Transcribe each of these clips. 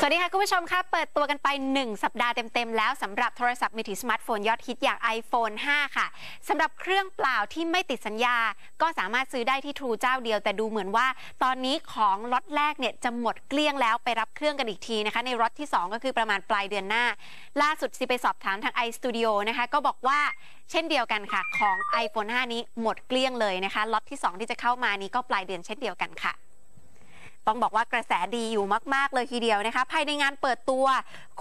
สวัสดีค่ะ คุณผู้ชมค่ะ เปิดตัวกันไป 1 สัปดาห์เต็ม ๆ แล้วสำหรับโทรศัพท์มือถือสมาร์ทโฟนยอดฮิตอย่าง iPhone 5 ค่ะสำหรับเครื่องเปล่าที่ไม่ติดสัญญา ก็สามารถซื้อได้ที่ True เจ้าเดียว แต่ดูเหมือนว่า ตอนนี้ของล็อตแรกเนี่ยจะหมดเกลี้ยงแล้วไปรับเครื่องกันอีกทีนะคะ ในล็อตที่ 2 ก็คือประมาณปลายเดือนหน้า ล่าสุดสิไปสอบถามทาง iStudio นะคะ ก็บอกว่าเช่นเดียวกันค่ะ ของ iPhone 5 นี้หมดเกลี้ยงเลยนะคะล็อตที่ 2 ที่จะเข้ามานี้ก็ปลายเดือนเช่นเดียวกันค่ะ ต้องบอกว่ากระแสดีอยู่มากๆ เลยทีเดียวนะคะ ภายในงานเปิดตัว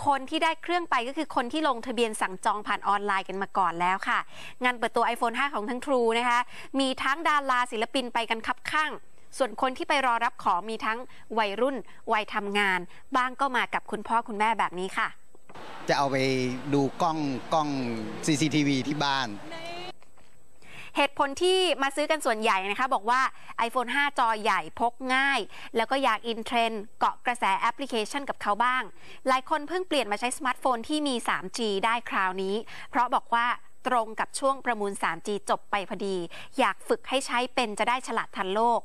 คนที่ได้เครื่องไปก็คือคนที่ลงทะเบียนสั่งจองผ่านออนไลน์กันมาก่อนแล้วค่ะ งานเปิดตัว iPhone 5 ของทั้ง True นะคะ มีทั้งดาราศิลปินไปกันคับข้างส่วนคนที่ไปรอรับของมีทั้งวัยรุ่น วัยทำงาน บ้างก็มากับคุณพ่อคุณแม่แบบนี้ค่ะ จะเอาไปดูกล้องกล้อง CCTV ที่บ้าน เหตุผลที่มาซื้อกันส่วนใหญ่นะคะ บอกว่า iPhone 5 จอใหญ่พกง่าย แล้วก็อยากอินเทรนด์เกาะกระแสแอปพลิเคชันกับเขาบ้าง หลายคนเพิ่งเปลี่ยนมาใช้สมาร์ทโฟนที่มี 3G ได้คราวนี้ เพราะบอกว่าตรงกับช่วงประมูล 3G จบไปพอดี อยากฝึกให้ใช้เป็นจะได้ฉลาดทันโลก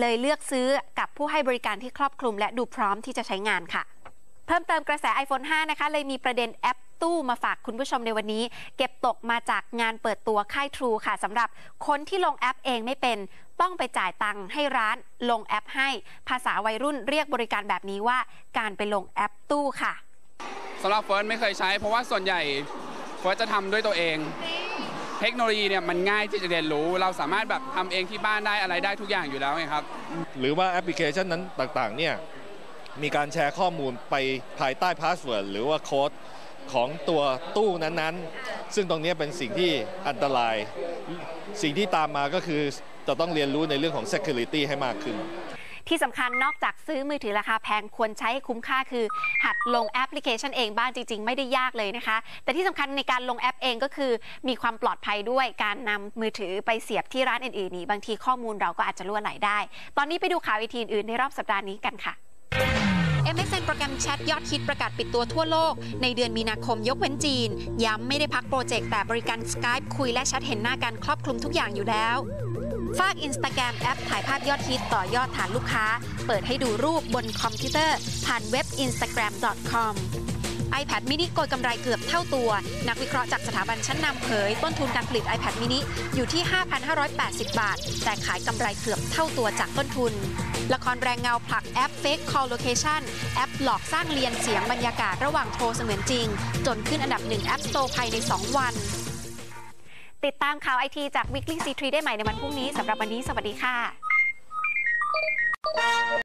เลยเลือกซื้อกับผู้ให้บริการที่ครอบคลุมและดูพร้อมที่จะใช้งานค่ะ เพิ่มเติมกระแส iPhone 5 นะคะ เลยมีประเด็นแอปตู้มาฝากคุณผู้ชมในวันนี้ เก็บตกมาจากงานเปิดตัวค่าย True ค่ะสำหรับคนที่ลงแอปเองไม่เป็น ต้องไปจ่ายตังค์ให้ร้านลงแอปให้ ภาษาวัยรุ่นเรียกบริการแบบนี้ว่า การไปลงแอปตู้ค่ะสำหรับเฟิร์สไม่เคยใช้ เพราะว่าส่วนใหญ่เฟิร์สจะทำด้วยตัวเอง เทคโนโลยีเนี่ยมันง่ายที่จะเรียนรู้ เราสามารถแบบทำเองที่บ้านได้อะไรได้ทุกอย่างอยู่แล้วไงครับ หรือว่าแอปพลิเคชันนั้นต่างๆเนี่ย มีการแชร์ข้อมูลไปภายใต้พาสเวิร์ดหรือว่าโค้ดของตัวตู้นั้นๆ ซึ่งตรงนี้เป็นสิ่งที่อันตราย สิ่งที่ตามมาก็คือจะต้องเรียนรู้ในเรื่องของ Security ให้มากขึ้น ที่สำคัญนอกจากซื้อมือถือราคาแพงควรใช้ใคุ้มค่าคือ หัดลงแอปพลิเคชันเองบ้างจริง ๆ ไม่ได้ยากเลยนะคะ แต่ที่สำคัญในการลงแอปเองก็คือ มีความปลอดภัยด้วยการนำมือถือไปเสียบที่ร้านอื่นๆนี้บางทีข้อมูลเราก็อาจจะล่วไหลได้ ตอนนี้ไปดูข่าวอีกทีอื่นในรอบสัปดาห์นี้กันค่ะ MSN โปรแกรมแชทยอดฮิตประกาศปิดตัวทั่วโลก ในเดือนมีนาคมยกเว้นจีน ย้ำไม่ได้พักโปรเจกต์แต่บริการ Skype คุยและแชทเห็นหน้ากันครอบคลุมทุกอย่างอยู่แล้วฝากอินสตาแกรมแอปถ่ายภาพยอดฮิตต่อยอดฐานลูกค้า เปิดให้ดูรูปบนคอมพิวเตอร์ ผ่านเว็บ instagram.com iPad mini โกยกำไรเกือบเท่าตัว นักวิเคราะห์จากสถาบันชั้นนำเผย ต้นทุนการผลิต iPad mini อยู่ที่ 5,580 บาท แต่ขายกำไรเกือบเท่าตัวจากต้นทุน ละครแรงเงาผลักแอป Fake Call Location แอปหลอกสร้างเรียนเสียงบรรยากาศระหว่างโทรเสมือนจริง จนขึ้นอันดับหนึ่ง App Store ภายใน 2 วัน ติดตามข่าวไอทีจาก Weekly C3 ได้ใหม่ในวันพรุ่งนี้สำหรับวันนี้ สวัสดีค่ะ